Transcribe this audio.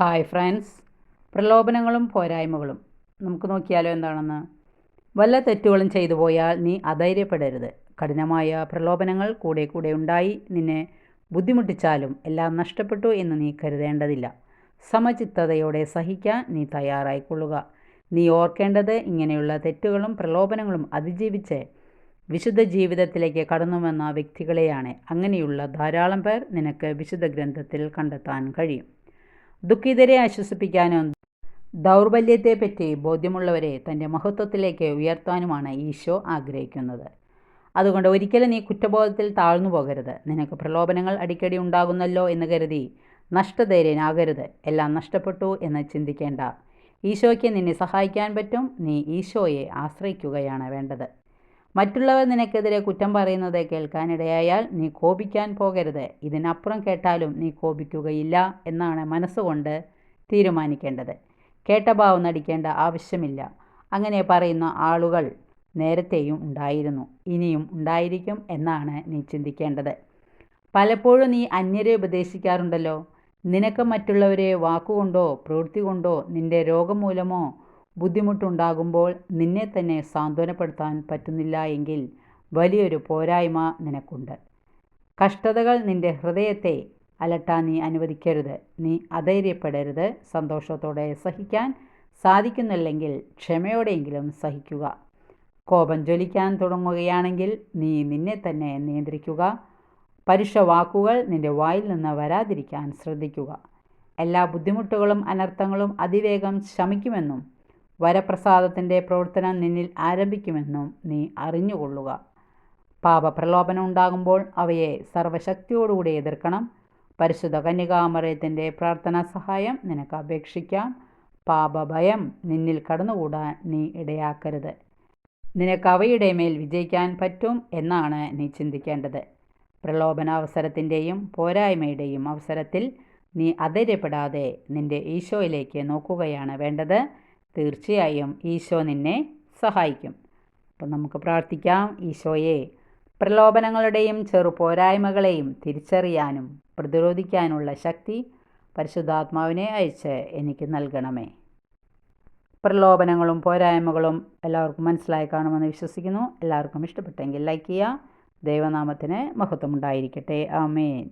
Hi friends പ്രലോഭനങ്ങളും പോരായ്മകളും. നമുക്ക് നോക്കിയാലോ എന്താണെന്ന്? വല്ല തെറ്റുകളും ചെയ്തു പോയാൽ നീ അധൈര്യപ്പെടരുത്. കഠിനമായ പ്രലോഭനങ്ങൾ കൂടെ കൂടെ ഉണ്ടായി നിന്നെ ബുദ്ധിമുട്ടിച്ചാലും എല്ലാം നഷ്ടപ്പെട്ടു എന്ന് നീ കരുതേണ്ടതില്ല. സമചിത്തതയോടെ സഹിക്കാൻ നീ തയ്യാറായിക്കൊള്ളുക. നീ ഓർക്കേണ്ടത് ഇങ്ങനെയുള്ള തെറ്റുകളും പ്രലോഭനങ്ങളും അതിജീവിച്ച് വിശുദ്ധ ജീവിതത്തിലേക്ക് കടന്നുവന്ന വ്യക്തികളെയാണ്. അങ്ങനെയുള്ള ധാരാളം പേർ നിനക്ക് വിശുദ്ധ ഗ്രന്ഥത്തിൽ കണ്ടെത്താൻ കഴിയും. ദുഃഖിതരെ ആശ്വസിപ്പിക്കാനും ദൗർബല്യത്തെപ്പറ്റി ബോധ്യമുള്ളവരെ തന്റെ മഹത്വത്തിലേക്ക് ഉയർത്താനുമാണ് ഈശോ ആഗ്രഹിക്കുന്നത്. അതുകൊണ്ട് ഒരിക്കലും നീ കുറ്റബോധത്തിൽ താഴ്ന്നു പോകരുത്. നിനക്ക് പ്രലോഭനങ്ങൾ അടിക്കടി ഉണ്ടാകുന്നല്ലോ എന്ന് കരുതി നഷ്ടധൈര്യനാകരുത്. എല്ലാം നഷ്ടപ്പെട്ടു എന്ന് ചിന്തിക്കേണ്ട. ഈശോയ്ക്ക് നിന്നെ സഹായിക്കാൻ പറ്റും. നീ ഈശോയെ ആശ്രയിക്കുകയാണ് വേണ്ടത്. മറ്റുള്ളവർ നിനക്കെതിരെ കുറ്റം പറയുന്നത് കേൾക്കാനിടയായാൽ നീ കോപിക്കാൻ പോകരുത്. ഇതിനപ്പുറം കേട്ടാലും നീ കോപിക്കുകയില്ല എന്നാണ് മനസ്സുകൊണ്ട് തീരുമാനിക്കേണ്ടത്. കേട്ട ഭാവം നടിക്കേണ്ട ആവശ്യമില്ല. അങ്ങനെ പറയുന്ന ആളുകൾ നേരത്തെയും ഉണ്ടായിരുന്നു ഇനിയും ഉണ്ടായിരിക്കും എന്നാണ് നീ ചിന്തിക്കേണ്ടത്. പലപ്പോഴും നീ അന്യരെ ഉപദേശിക്കാറുണ്ടല്ലോ. നിനക്ക് മറ്റുള്ളവരെ വാക്കുകൊണ്ടോ പ്രവൃത്തി കൊണ്ടോ നിന്റെ രോഗം മൂലമോ ബുദ്ധിമുട്ടുണ്ടാകുമ്പോൾ നിന്നെ തന്നെ സാന്ത്വനപ്പെടുത്താൻ പറ്റുന്നില്ല എങ്കിൽ വലിയൊരു പോരായ്മ നിനക്കുണ്ട്. കഷ്ടതകൾ നിന്റെ ഹൃദയത്തെ അലട്ടാൻ നീ അനുവദിക്കരുത്. നീ അധൈര്യപ്പെടരുത്. സന്തോഷത്തോടെ സഹിക്കാൻ സാധിക്കുന്നില്ലെങ്കിൽ ക്ഷമയോടെയെങ്കിലും സഹിക്കുക. കോപം ജ്വലിക്കാൻ തുടങ്ങുകയാണെങ്കിൽ നീ നിന്നെ തന്നെ നിയന്ത്രിക്കുക. പരുഷ വാക്കുകൾ നിന്റെ വായിൽ നിന്ന് വരാതിരിക്കാൻ ശ്രദ്ധിക്കുക. എല്ലാ ബുദ്ധിമുട്ടുകളും അനർത്ഥങ്ങളും അതിവേഗം ശമിക്കുമെന്നും വരപ്രസാദത്തിന്റെ പ്രവർത്തനം നിന്നിൽ ആരംഭിക്കുമെന്നും നീ അറിഞ്ഞുകൊള്ളുക. പാപപ്രലോഭനം ഉണ്ടാകുമ്പോൾ അവയെ സർവശക്തിയോടുകൂടി എതിർക്കണം. പരിശുദ്ധ കന്യകാമറയത്തിന്റെ പ്രാർത്ഥനാ സഹായം നിനക്ക് അപേക്ഷിക്കാം. പാപഭയം നിന്നിൽ കടന്നുകൂടാൻ നീ ഇടയാക്കരുത്. നിനക്ക് അവയുടെ മേൽ വിജയിക്കാൻ പറ്റും എന്നാണ് നീ ചിന്തിക്കേണ്ടത്. പ്രലോഭന അവസരത്തിന്റെയും പോരായ്മയുടെയും അവസരത്തിൽ നീ അധൈര്യപ്പെടാതെ നിന്റെ ഈശോയിലേക്ക് നോക്കുകയാണ് വേണ്ടത്. തീർച്ചയായും ഈശോ നിന്നെ സഹായിക്കും. അപ്പം നമുക്ക് പ്രാർത്ഥിക്കാം. ഈശോയെ പ്രലോഭനങ്ങളുടെയും ചെറുപോരായ്മകളെയും തിരിച്ചറിയാനും പ്രതിരോധിക്കാനുള്ള ശക്തി പരിശുദ്ധാത്മാവിനെ അയച്ച് എനിക്ക് നൽകണമേ. പ്രലോഭനങ്ങളും പോരായ്മകളും എല്ലാവർക്കും മനസ്സിലായി കാണുമെന്ന് വിശ്വസിക്കുന്നു. എല്ലാവർക്കും ഇഷ്ടപ്പെട്ടെങ്കിൽ ലൈക്ക് ചെയ്യുക. ദൈവനാമത്തിന് മഹത്വമുണ്ടായിരിക്കട്ടെ. ആമേൻ.